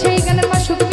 সেই গানের মিলে